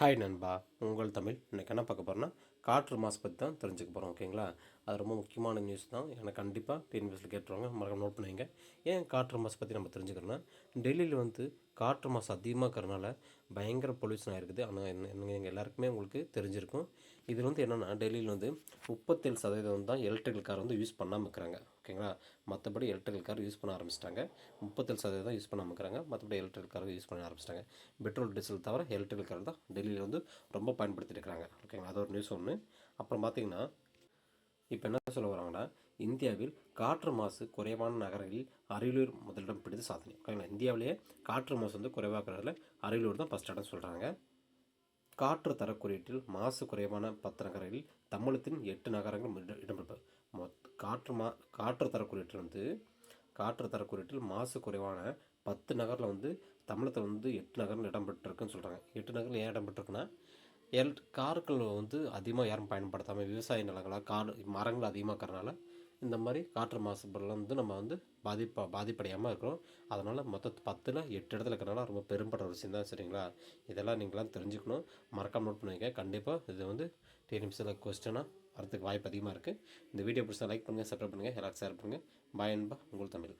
Hi நண்பா. உங்கள் தமிழ் இன்னைக்கு என்ன பார்க்க போகிறோன்னா காற்று மாசு பற்றி தான் தெரிஞ்சுக்க போகிறோம் ஓகேங்களா அது ரொம்ப முக்கியமான நியூஸ் தான். எனக்கு கண்டிப்பாக டிஎன்பிஎஸ்சில் கேட்டுருவாங்க. மறக்காம நோட் பண்ணுவீங்க ஏன் காற்று மாசு பற்றி நம்ம தெரிஞ்சுக்கிறோன்னா டெல்லியில் வந்து காற்று மாசு அதிகமாக இருக்கிறனால பயங்கர பொல்யூஷன் ஆகிருக்குது ஆனால் என்ன என்ன- எங்கள் எல்லாருக்குமே உங்களுக்கு தெரிஞ்சிருக்கும். இதில் வந்து என்னென்னா டெல்லியில் வந்து முப்பத்தேழு சதவீதம் தான் எலக்ட்ரிக்கல் கார் வந்து யூஸ் பண்ணாமல் இருக்கிறாங்க ஓகேங்களா மற்றபடி எலக்ட்ரிக்கல் கார் யூஸ் பண்ண ஆரம்பிச்சிட்டாங்க. முப்பத்தேழு சதவீதம் யூஸ் பண்ணாமல் இருக்கிறாங்க. மற்றபடி எலக்ட்ரிக்கல் கார் யூஸ் பண்ண ஆரம்பிச்சிட்டாங்க. பெட்ரோல் டீசல் தவிர எலக்ட்ரிக்கல் கார் தான் டெல்லியில் வந்து ரொம்ப பயன்படுத்திட்டு இருக்கிறாங்க ஓகேங்களா அது ஒரு நியூஸ் ஒன்று அப்புறம் பார்த்தீங்கன்னா இப்போ என்ன சொல்ல வராங்கன்னா இந்தியாவில் காற்று மாசு குறைவான நகரங்களில் அரியலூர் முதலிடம் பிடித்து சாதனை. ஓகேங்களா? இந்தியாவிலேயே காற்று மாசு வந்து குறைவாக்குறதுல அரியலூர் தான் ஃபஸ்ட் இடம் சொல்கிறாங்க காற்று தர குறியீட்டில் மாசு குறைவான பத்து நகரங்களில் தமிழகத்தின் எட்டு நகரங்கள் இடம்பெற்றது மொத் காற்று மா காற்று தர குறியீட்டில் வந்து காற்று தர குறியீட்டில் மாசு குறைவான பத்து நகரில் வந்து தமிழகத்தில் வந்து எட்டு நகரம் இடம்பெற்றிருக்குன்னு சொல்கிறாங்க எட்டு நகரில் ஏன் இடம்பெற்றிருக்குன்னா எல் கார்கள் வந்து அதிகமாக யாரும் பயன்படுத்தாமல் விவசாய நிலங்களாக காடு மரங்கள் அதிகமாக இருக்கிறனால இந்த மாதிரி காற்று மாசுபாடுலாம் வந்து நம்ம வந்து பாதிப்பா பாதிப்படையாமல் இருக்கிறோம். அதனால் மொத்த பத்தில் எட்டு இடத்துல இருக்கிறனால ரொம்ப பெரும்படுற விஷயம் தான் சரிங்களா? இதெல்லாம் நீங்களாம் தெரிஞ்சுக்கணும். மறக்காமல் நோட் பண்ணுவீங்க கண்டிப்பாக இது வந்து டிஎன்எம்சியில் கொஸ்டினாக வரதுக்கு வாய்ப்பு அதிகமாக இருக்குது இந்த வீடியோ பிடிச்சா லைக் பண்ணுங்கள் சப்ஸ்கிரைப் பண்ணுங்கள் எல்லாருக்கும் ஷேர் பண்ணுங்கள் பாய் அன்பா உங்கள் தமிழ்.